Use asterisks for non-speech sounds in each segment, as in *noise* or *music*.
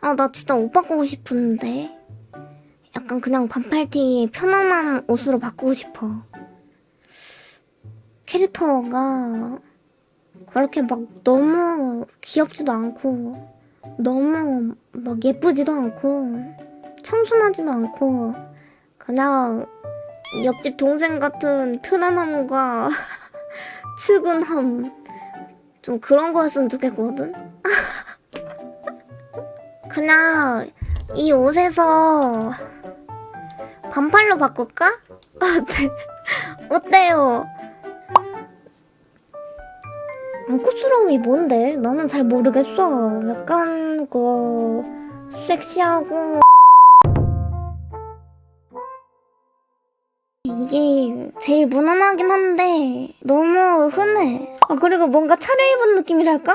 아, 나 진짜 옷 바꾸고 싶은데. 약간 그냥 반팔티 편안한 옷으로 바꾸고 싶어. 캐릭터가 그렇게 막 너무 귀엽지도 않고, 너무 막 예쁘지도 않고, 청순하지도 않고, 그냥 옆집 동생 같은 편안함과 *laughs* 측은함, 좀 그런 거였으면 좋겠거든? 그냥 이 옷에서 반팔로 바꿀까? *laughs* 어때? 어때요? 안고스러움이 뭔데? 나는 잘 모르겠어. 약간 그 섹시하고 이게 제일 무난하긴 한데 너무 흔해. 아 그리고 뭔가 차려입은 느낌이랄까?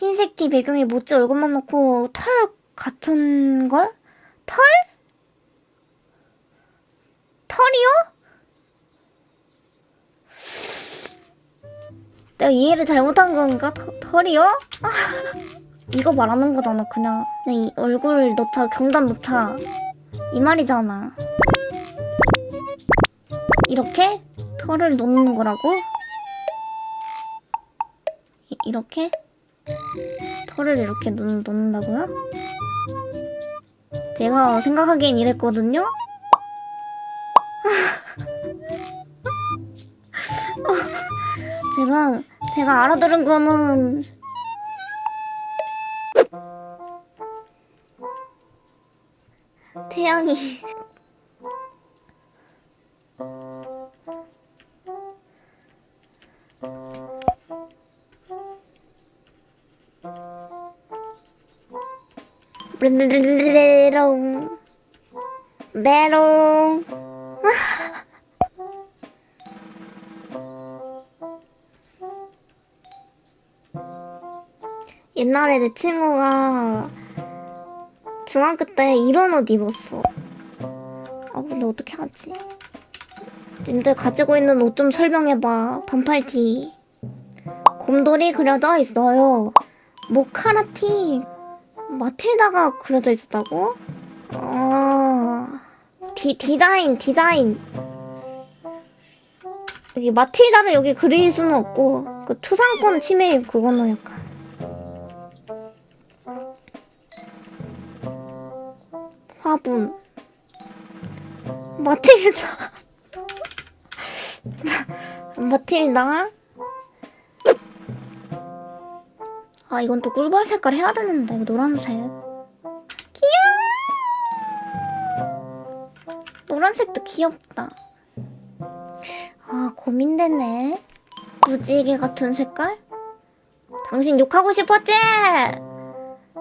흰색 티 배경에 모찌 얼굴만 놓고 털 같은 걸? 털? 털이요? 내가 이해를 잘못한 건가? 터, 털이요? *laughs* 이거 말하는 거잖아 그냥 이 얼굴 넣자 경단 넣자 이 말이잖아 이렇게 털을 넣는 거라고? 이, 이렇게? 털을 이렇게 넣, 넣는다고요? 제가 생각하기엔 이랬거든요? *laughs* 제가 제가 알아들은 거는 태양이 메롱 메롱 옛날에 내 친구가 중학교 때 이런 옷 입었어. 아 근데 어떻게 하지? 님들 가지고 있는 옷 좀 설명해봐. 반팔티. 곰돌이 그려져 있어요. 모카라티. 마틸다가 그려져 있었다고? 아, 디, 디자인, 디자인. 여기 마틸다를 여기 그릴 수는 없고, 그 초상권 침해 그거는 약간. 화분. 마틸다. *laughs* 마틸다. 아, 이건 또 꿀벌 색깔 해야 되는데, 이거 노란색. 귀여워! 노란색도 귀엽다. 아, 고민되네. 무지개 같은 색깔? 당신 욕하고 싶었지?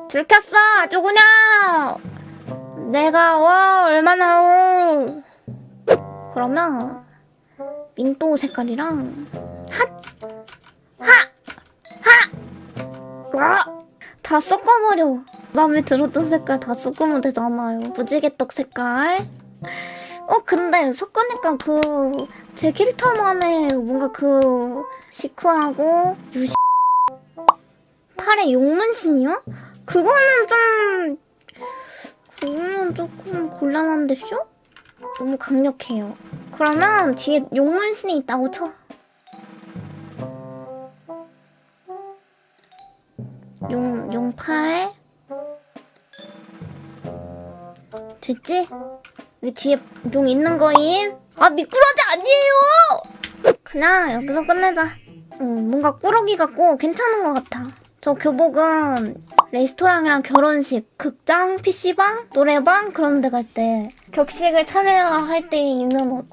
들켰어, 아주 그냥! 내가, 와, 얼마나, 와. 그러면, 민또 색깔이랑, 다 섞어버려. 마음에 들었던 색깔 다 섞으면 되잖아요. 무지개떡 색깔. 어, 근데 섞으니까 그, 제 캐릭터만의 뭔가 그, 시크하고, 유시. 팔에 용문신이요? 그거는 좀, 그거는 조금 곤란한데, 쇼? 너무 강력해요. 그러면 뒤에 용문신이 있다고 쳐. 용, 용팔. 됐지? 왜 뒤에 용 있는 거임? 아, 미꾸라지 아니에요! 그냥 여기서 끝내자. 어, 뭔가 꾸러기 같고 괜찮은 것 같아. 저 교복은 레스토랑이랑 결혼식, 극장, PC방, 노래방 그런 데 갈 때 격식을 차려야 할 때 입는 옷.